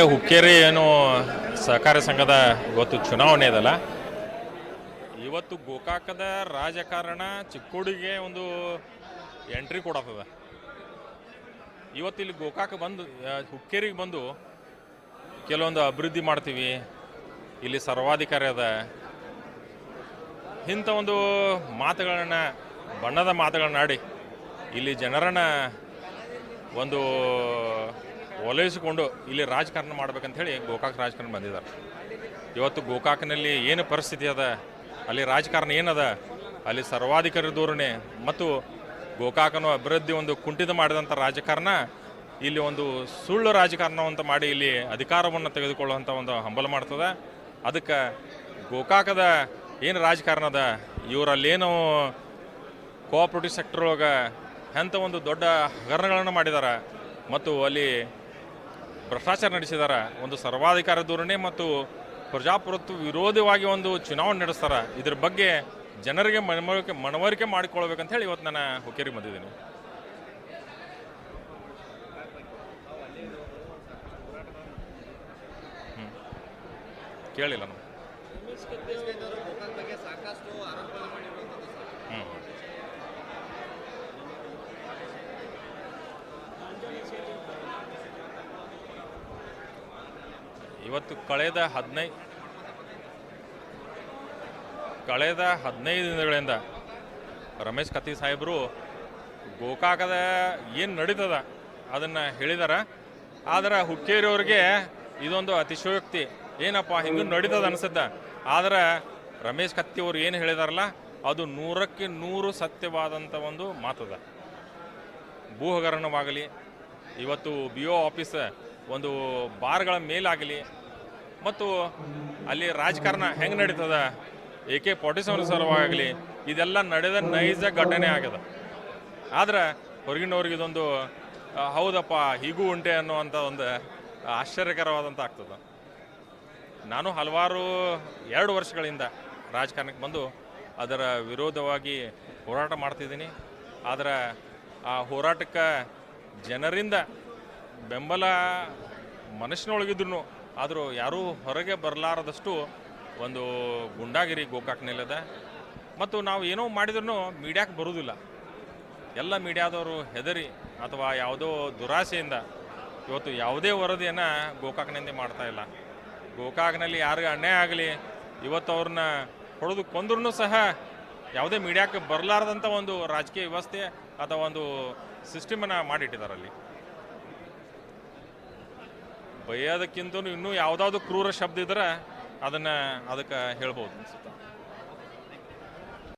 ಹುಕ್ಕೇರಿ ಏನು ಸಹಕಾರ ಸಂಘದ ಇವತ್ತು ಚುನಾವಣೆ ಇದಲ್ಲ. ಇವತ್ತು ಗೋಕಾಕದ ರಾಜಕಾರಣ ಚಿಕ್ಕೋಡಿಗೆ ಒಂದು ಎಂಟ್ರಿ ಕೊಡತ್ತದ. ಇವತ್ತು ಇಲ್ಲಿ ಗೋಕಾಕ ಬಂದು ಹುಕ್ಕೇರಿಗೆ ಬಂದು ಕೆಲವೊಂದು ಅಭಿವೃದ್ಧಿ ಮಾಡ್ತೀವಿ. ಇಲ್ಲಿ ಸರ್ವಾಧಿಕಾರಿ ಅದ. ಇಂಥ ಒಂದು ಮಾತುಗಳನ್ನ, ಬಣ್ಣದ ಮಾತುಗಳನ್ನಾಡಿ ಇಲ್ಲಿ ಜನರನ್ನ ಒಂದು ಓಲೈಸಿಕೊಂಡು ಇಲ್ಲಿ ರಾಜಕಾರಣ ಮಾಡ್ಬೇಕಂತ ಹೇಳಿ ಗೋಕಾಕ್ ರಾಜಕಾರಣ ಬಂದಿದ್ದಾರೆ. ಇವತ್ತು ಗೋಕಾಕ್ನಲ್ಲಿ ಏನು ಪರಿಸ್ಥಿತಿ ಅದ? ಅಲ್ಲಿ ರಾಜಕಾರಣ ಏನದ? ಅಲ್ಲಿ ಸರ್ವಾಧಿಕಾರಿ ಧೋರಣೆ ಮತ್ತು ಗೋಕಾಕನ ಅಭಿವೃದ್ಧಿ ಒಂದು ಕುಂಠಿತ ಮಾಡಿದಂಥ ರಾಜಕಾರಣ, ಇಲ್ಲಿ ಒಂದು ಸುಳ್ಳು ರಾಜಕಾರಣ ಅಂತ ಮಾಡಿ ಇಲ್ಲಿ ಅಧಿಕಾರವನ್ನು ತೆಗೆದುಕೊಳ್ಳುವಂಥ ಒಂದು ಹಂಬಲ ಮಾಡ್ತದೆ. ಅದಕ್ಕೆ ಗೋಕಾಕದ ಏನು ರಾಜಕಾರಣ ಅದ? ಇವರಲ್ಲೇನು ಕೋಆಪ್ರೇಟಿವ್ ಸೆಕ್ಟರ್ ಒಳಗೆ ಎಂಥ ಒಂದು ದೊಡ್ಡ ಹಗರಣಗಳನ್ನು ಮಾಡಿದ್ದಾರೆ ಮತ್ತು ಅಲ್ಲಿ ಭ್ರಷ್ಟಾಚಾರ ನಡೆಸಿದ್ದಾರೆ ಒಂದು ಸರ್ವಾಧಿಕಾರ ಧೋರಣೆ ಮತ್ತು ಪ್ರಜಾಪ್ರಭುತ್ವ ವಿರೋಧವಾಗಿ ಒಂದು ಚುನಾವಣೆ ನಡೆಸ್ತಾರೆ, ಇದ್ರ ಬಗ್ಗೆ ಜನರಿಗೆ ಮನವರಿಕೆ ಮನವರಿಕೆ ಮಾಡಿಕೊಳ್ಬೇಕಂತ ಹೇಳಿ ಇವತ್ತು ನಾನು ಹುಕ್ಕೇರಿಗೆ ಬಂದಿದ್ದೀನಿ. ಕೇಳಿಲ್ಲ ನಾನು. ಇವತ್ತು ಕಳೆದ ಹದಿನೈದು ಕಳೆದ ಹದಿನೈದು ದಿನಗಳಿಂದ ರಮೇಶ್ ಕತ್ತಿ ಸಾಹೇಬರು ಗೋಕಾಕದ ಏನು ನಡೀತದ ಅದನ್ನು ಹೇಳಿದಾರ. ಆದ್ರೆ ಹುಕ್ಕೇರಿಯವ್ರಿಗೆ ಇದೊಂದು ಅತಿಶಯೋಕ್ತಿ. ಏನಪ್ಪ, ಹಿಂಗೆ ನಡೀತದ ಅನಿಸುತ್ತೆ. ಆದ್ರೆ ರಮೇಶ್ ಕತ್ತಿ ಅವರು ಏನು ಹೇಳಿದಾರಲ್ಲ, ಅದು ನೂರಕ್ಕೆ ನೂರು ಸತ್ಯವಾದಂಥ ಒಂದು ಮಾತದ. ಭೂ ಹಗರಣವಾಗಲಿ ಇವತ್ತು ಬಿ ಒ ಆಫೀಸ್ ಒಂದು ಬಾರ್ಗಳ ಮೇಲಾಗಲಿ ಮತ್ತು ಅಲ್ಲಿ ರಾಜಕಾರಣ ಹೆಂಗೆ ನಡೀತದ? ಎ ಕೆ ಫಾರ್ಟಿ ಸಲುವಾಗಲಿ ಇದೆಲ್ಲ ನಡೆದ ನೈಜ ಘಟನೆ ಆಗ್ಯದ. ಆದ್ರೆ ಹೊರಗಿನವ್ರಿಗೆ ಇದೊಂದು ಹೌದಪ್ಪ, ಹೀಗೂ ಉಂಟೆ ಅನ್ನುವಂಥ ಒಂದು ಆಶ್ಚರ್ಯಕರವಾದಂಥ ಆಗ್ತದೆ. ನಾನು ಹಲವಾರು ಎರಡು ವರ್ಷಗಳಿಂದ ರಾಜಕಾರಣಕ್ಕೆ ಬಂದು ಅದರ ವಿರೋಧವಾಗಿ ಹೋರಾಟ ಮಾಡ್ತಿದ್ದೀನಿ. ಆದರೆ ಆ ಹೋರಾಟಕ್ಕೆ ಜನರಿಂದ ಬೆಂಬಲ ಮನಸ್ಸಿನೊಳಗಿದ್ರು ಆದರೂ ಯಾರೂ ಹೊರಗೆ ಬರಲಾರದಷ್ಟು ಒಂದು ಗುಂಡಾಗಿರಿ ನೆಲದ. ಮತ್ತು ನಾವು ಏನೋ ಮಾಡಿದ್ರೂ ಮೀಡಿಯಾಕ್ಕೆ ಬರೋದಿಲ್ಲ. ಎಲ್ಲ ಮೀಡಿಯಾದವರು ಹೆದರಿ ಅಥವಾ ಯಾವುದೋ ದುರಾಸೆಯಿಂದ ಇವತ್ತು ಯಾವುದೇ ವರದಿಯನ್ನು ಗೋಕಾಕ್ನಿಂದ ಮಾಡ್ತಾ ಇಲ್ಲ. ಗೋಕಾಕ್ನಲ್ಲಿ ಯಾರಿಗೆ ಅನ್ಯಾಯ ಆಗಲಿ, ಇವತ್ತು ಅವ್ರನ್ನ ಹೊಡೆದು ಕೊಂದ್ರೂ ಸಹ ಯಾವುದೇ ಮೀಡಿಯಾಕ್ಕೆ ಬರಲಾರ್ದಂಥ ಒಂದು ರಾಜಕೀಯ ವ್ಯವಸ್ಥೆ ಅಥವಾ ಒಂದು ಸಿಸ್ಟಮನ್ನು ಮಾಡಿಟ್ಟಿದ್ದಾರೆ ಅಲ್ಲಿ. ಬೈಯೋದಕ್ಕಿಂತ ಇನ್ನೂ ಯಾವುದಾದ್ರು ಕ್ರೂರ ಶಬ್ದ ಇದ್ರೆ ಅದನ್ನು ಅದಕ್ಕೆ ಹೇಳ್ಬೋದು ಅನ್ಸುತ್ತೆ.